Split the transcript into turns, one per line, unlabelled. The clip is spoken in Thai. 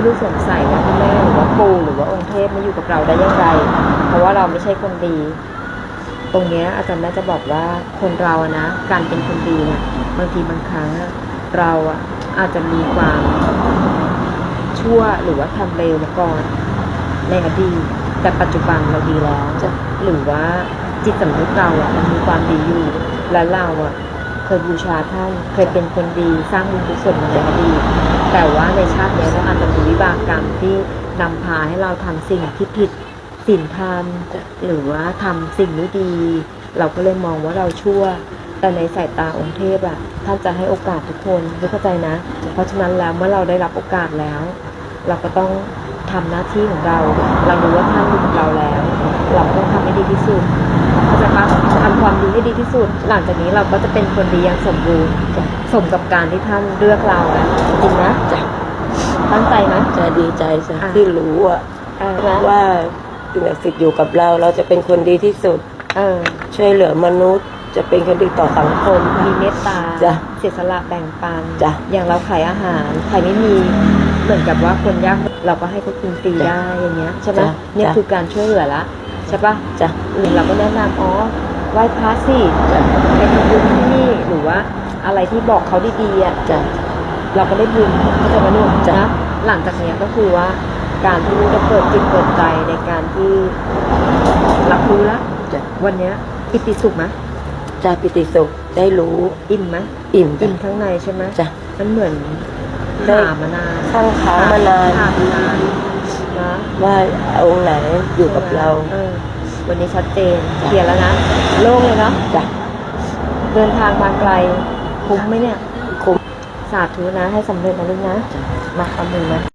ไม่รู้สงสัยว่าพระแม่หรือว่าปู่หรือว่าองค์เทพมาอยู่กับเราได้อย่างไร เพราะว่าเราไม่ใช่คนดี ตรงเนี้ยอาจารย์แม่จะบอกว่าคนเราอะนะ การเป็นคนดีเนี่ยบางทีบางครั้งเราอะอาจจะมีความชั่วหรือว่าทำเลวมาก่อนในอดีตแต่ปัจจุบันเราดีแล้ว
จะ
หรือว่าจิตสำนึกเราอะมันมีความดีอยู่และเราอะเคยบูชาท่านเคยเป็นคนดีสร้างบุญกุศลมาในอดีต แต่ว่าในชาตินี้เราอาจจะมีวิบากกรรมที่นำพาให้เราทำสิ่งที่ผิดศีลธรรมหรือว่าทำสิ่งไม่ดี เราก็เลยมองว่าเราชั่ว แต่ในสายตาองค์เทพอะท่านจะให้โอกาสทุกคนรู้เข้าใจนะ เพราะฉะนั้นแล้วเมื่อเราได้รับโอกาสแล้ว เราก็ต้องทำหน้าที่ของเรา เรารู้ว่าท่านอยู่กับเราแล้ว เราต้องทำให้ดีที่สุดเข้าใจปะ ทำความดีให้ดีที่สุด หลังจากนี้เราก็จะเป็นคนดีอย่างสมบูรณ์สมกับการที่ท่านเลือกเราแล้วจริงนะ
จ้ะ
ตั้งใจไหม
จะดีใจจ้ะ
อะ
ที่รู้อะ
เออนะ
ว่าสิ่งศักดิ์สิทธิ์อยู่กับเรา เราจะเป็นคนดีที่สุด
เออ
ช่วยเหลือมนุษย์ จะเป็นคนดีต่อสังคม
มีเมตตา
จ้ะ
เสียสละแบ่งปัน
จ้ะ
อย่างเราขายอาหารใครไม่มีเหมือนกับว่าคนยากเราก็ให้เขากินฟรี
จ้ะ
ได้อย่างเงี้ยใช่ไหม
จ้ะ
เนี่ย
จ้ะ
คือการช่วยเหลือละใช่ปะ
จ้ะ
หรือเราก็แนะนำอ๋อ ไหว้พระสิ
จ้ะ
ไปทำบุญที่นี่หรือว่าอะไรที่บอกเขาดีๆอะ
จ้ะ
เราก็ได้บุญเข้าใจไหมลูก
จ้ะ
นะหลังจากเนี้ยก็คือว่า การที่ลูกจะเปิดจิตเปิดใจในการที่รับรู้ละ
จ้ะ
วันเนี้ยปิติสุขไหม
จะปิติสุขได้รู้
อิ่มไหม
อิ่ม
อิ่
จ้ะ
มข้างในใช่ไหม
จ้ะ
มันเหมือน
ได้
หามานาน
ข้างค้างมานาน
หามานานนะ
ว่าองค์ไหนอยู่กับเรา
ออ วันนี้ชัดเจนเคลียร์แล้วนะ โล่งเลยเนาะ
จ้ะ
เดินทางมาไกล คุ้มไหมเนี่ย
คุ้ม
สาธุนะ ให้สำเร็จนะลูกนะ มาเอามือมา